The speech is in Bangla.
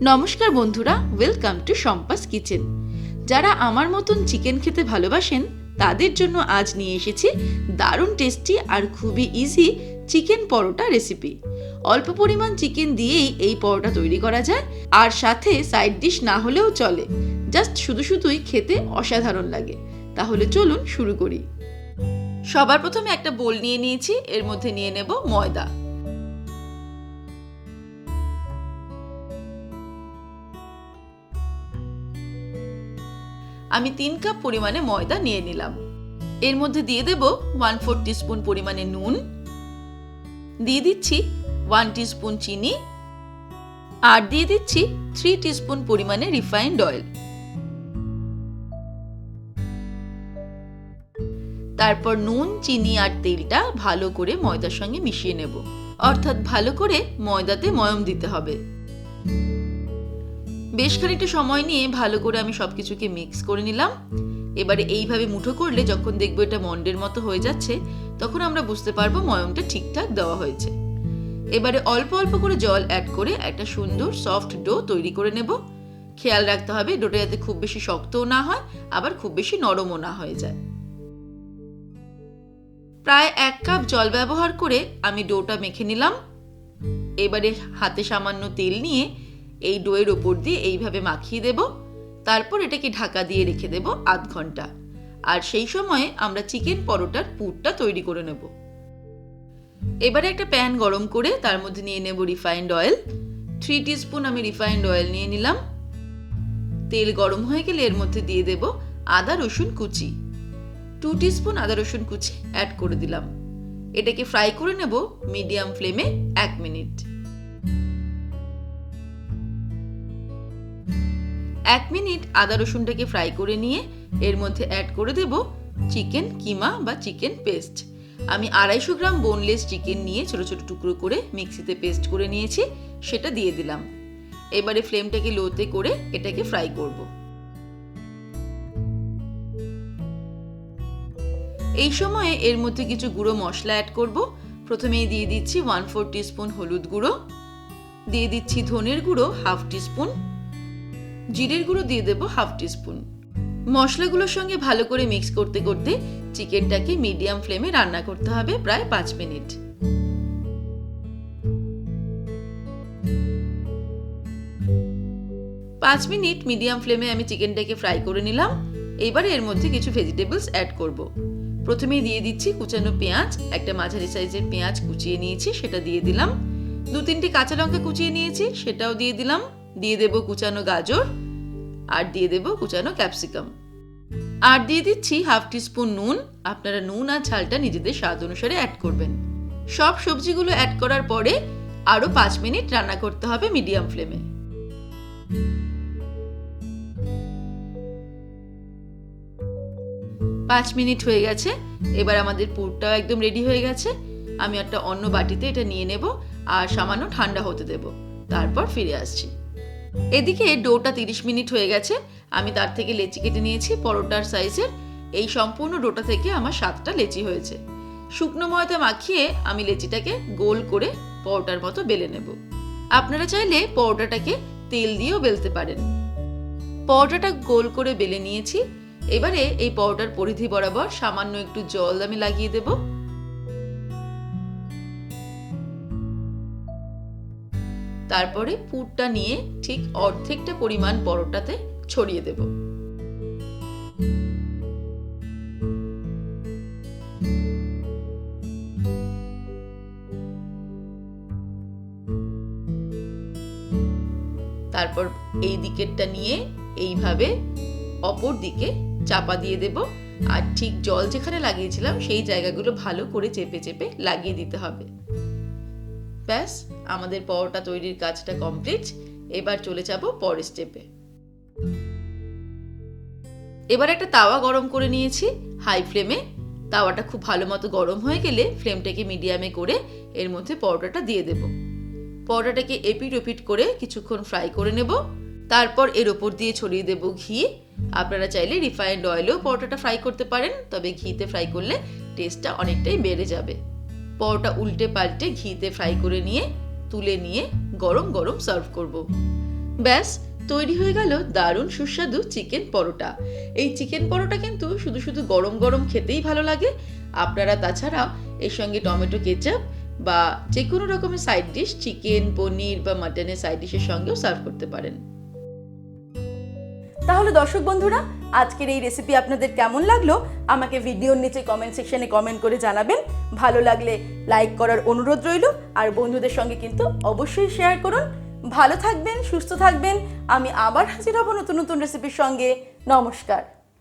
নমস্কার বন্ধুরা ওয়েলকাম টু সম্পাস কিচেন যারা আমার মতন চিকেন খেতে ভালোবাসেন, তাদের জন্য আজ নিয়ে এসেছি দারুণ টেস্টি আর খুবই ইজি চিকেন পরোটা রেসিপি অল্প পরিমাণ চিকেন দিয়েই এই পরোটা তৈরি করা যায়, আর সাথে সাইড ডিশ না হলেও চলে। জাস্ট শুধু শুধুই খেতে অসাধারণ লাগে। তাহলে চলুন শুরু করি। সবার প্রথমে একটা বোল নিয়ে নিয়েছি, এর মধ্যে নিয়ে নেব ময়দা। আমি তিন কাপ পরিমাণে ময়দা নিয়ে নিলাম। এর মধ্যে দিয়ে দেব ওয়ান ফোর টিস্পুন পরিমাণে নুন। দিয়ে দিচ্ছি ওয়ান টিস্পুন চিনি। আর দিয়ে দিচ্ছি থ্রি টিস্পুন পরিমাণে রিফাইন্ড অয়েল। তারপর নুন, চিনি আর তেলটা ভালো করে ময়দার সঙ্গে মিশিয়ে নেব। অর্থাৎ ভালো করে ময়দাতে ময়ম দিতে হবে। বেশ খানিকটা সময় নিয়ে ভালো করে আমি সবকিছুকে মিক্স করে নিলাম। এবারে এইভাবে মুঠো করলে যখন দেখব এটা মন্ডের মতো হয়ে যাচ্ছে, তখন আমরা বুঝতে পারব ময়মটা ঠিকঠাক দেওয়া হয়েছে। এবারে অল্প অল্প করে জল অ্যাড করে একটা সুন্দর সফট ডো তৈরি করে নেব। খেয়াল রাখতে হবে ডোটা যাতে খুব বেশি শক্তও না হয়, আবার খুব বেশি নরমও না হয়ে যায়। প্রায় এক কাপ জল ব্যবহার করে আমি ডোটা মেখে নিলাম। এবারে হাতে সামান্য তেল নিয়ে এই ডোয়ের ওপর দিয়ে এইভাবে মাখিয়ে দেব। তারপর এটাকে ঢাকা দিয়ে রেখে দেব আধ ঘণ্টা। আর সেই সময়ে আমরা চিকেন পরোটার পুরটা তৈরি করে নেব। এবারে একটা প্যান গরম করে তার মধ্যে নিয়ে নেব রিফাইন্ড অয়েল। থ্রি স্পুন আমি রিফাইন্ড অয়েল নিয়ে নিলাম। তেল গরম হয়ে গেলে এর মধ্যে দিয়ে দেব আদা রসুন কুচি। টু স্পুন আদা রসুন কুচি অ্যাড করে দিলাম। এটাকে ফ্রাই করে নেব মিডিয়াম ফ্লেমে এক মিনিট। এক মিনিট আদা রসুনটাকে ফ্রাই করে নিয়ে এর মধ্যে অ্যাড করে দেব চিকেন কিমা বা চিকেন পেস্ট আমি আড়াইশো গ্রাম বোনলেস চিকেন নিয়ে ছোট ছোট টুকরো করে মিক্সিতে পেস্ট করে নিয়েছি, সেটা দিয়ে দিলাম। এবারে ফ্লেমটাকে লোতে করে এটাকে ফ্রাই করব। এই সময়ে এর মধ্যে কিছু গুঁড়ো মশলা অ্যাড করব। প্রথমেই দিয়ে দিচ্ছি ওয়ান ফোর টিস্পুন হলুদ গুঁড়ো। দিয়ে দিচ্ছি ধনের গুঁড়ো হাফ টিস্পুন জিরের গুঁড়ো দিয়ে দেবো হাফ টিস্পুন। মশলাগুলোর সঙ্গে ভালো করে মিক্স করতে করতে চিকেনটাকে মিডিয়াম ফ্লেমে রান্না করতে হবে প্রায় পাঁচ মিনিট। পাঁচ মিনিট মিডিয়াম ফ্লেমে আমি চিকেনটাকে ফ্রাই করে নিলাম। এবারে এর মধ্যে কিছু ভেজিটেবলস অ্যাড করব। প্রথমেই দিয়ে দিচ্ছি কুচানো পেঁয়াজ। একটা মাঝারি সাইজের পেঁয়াজ কুচিয়ে নিয়েছি, সেটা দিয়ে দিলাম। দু তিনটে কাঁচা লঙ্কা কুচিয়ে নিয়েছি, সেটাও দিয়ে দিলাম। দিয়ে দেব কুচানো গাজর আর দিয়ে দেব কুচানো ক্যাপসিকাম। আর দিয়ে দিচ্ছি হাফ টিস্পুন নুন। আপনারা নুন আর ঝালটা নিজেদের স্বাদ অনুসারে অ্যাড করবেন। সব সবজিগুলো অ্যাড করার পরে আরও পাঁচ মিনিট রান্না করতে হবে মিডিয়াম ফ্লেমে পাঁচ মিনিট হয়ে গেছে। এবার আমাদের পুরটাও একদম রেডি হয়ে গেছে। আমি একটা অন্য বাটিতে এটা নিয়ে নেব আর সামান্য ঠান্ডা হতে দেব। তারপর ফিরে আসছি। এদিকে ডোটা তিরিশ মিনিট হয়ে গেছে। আমি তার থেকে লেচি কেটে নিয়েছি, পরোটার সাইজের। এই সম্পূর্ণ ডোটা থেকে আমার সাতটা লেচি হয়েছে। শুকনো ময়দা মাখিয়ে আমি লেচিটাকে গোল করে পরোটার মতো বেলে নেব। আপনারা চাইলে পরোটাটাকে তেল দিয়েও বেলতে পারেন। পরোটাটা গোল করে বেলে নিয়েছি। এবারে এই পরোটার পরিধি বরাবর সামান্য একটু জল আমি লাগিয়ে দেবো। তারপরে পুরটা নিয়ে ঠিক অর্ধেকটা পরিমাণ পরোটাতে ছড়িয়ে দেব। তারপর এই দিকেরটা নিয়ে এইভাবে অপর দিকে চাপা দিয়ে দেব। আর ঠিক জল যেখানে লাগিয়েছিলাম সেই জায়গাগুলো ভালো করে চেপে চেপে লাগিয়ে দিতে হবে। ব্যাস, আমাদের পরোটা তৈরির কাজটা কমপ্লিট এবার চলে যাব পরের স্টেপে এবার একটা তাওয়া গরম করে নিয়েছি হাই ফ্লেমে তাওয়াটা খুব ভালো মতো গরম হয়ে গেলে ফ্লেমটাকে মিডিয়ামে করে এর মধ্যে পরোটাটা দিয়ে দেব। পরোটাটাকে এপিট ওপিট করে কিছুক্ষণ ফ্রাই করে নেব। তারপর এর ওপর দিয়ে ছড়িয়ে দেব ঘি। আপনারা চাইলে রিফাইন্ড অয়েলেও পরোটাটা ফ্রাই করতে পারেন, তবে ঘিতে ফ্রাই করলে টেস্টটা অনেকটাই বেড়ে যাবে। পরোটা উল্টে পাল্টে ঘিতে ফ্রাই করে নিয়ে, তুলে নিয়ে গরম গরম সার্ভ করব। ব্যাস, তৈরি হয়ে গেল দারুণ সুস্বাদু চিকেন পরোটা। এই চিকেন পরোটা কিন্তু শুধু শুধু গরম গরম খেতেই ভালো লাগে। আপনারা তাছাড়া এর সঙ্গে টমেটো কেচাপ বা যে কোনো রকমের সাইড ডিশ চিকেন পনির বা মাটনের সাইড ডিশের সঙ্গেও সার্ভ করতে পারেন। তাহলে দর্শক বন্ধুরা আজকের এই রেসিপি আপনাদের কেমন লাগল? আমাকে ভিডিওর নিচে কমেন্ট সেকশনে কমেন্ট করে জানাবেন। ভালো লাগলে লাইক করার অনুরোধ রইল। আর বন্ধুদের সঙ্গে কিন্তু অবশ্যই শেয়ার করুন। ভালো থাকবেন, সুস্থ থাকবেন। আমি আবার হাজির হব নতুন নতুন রেসিপির সঙ্গে। নমস্কার।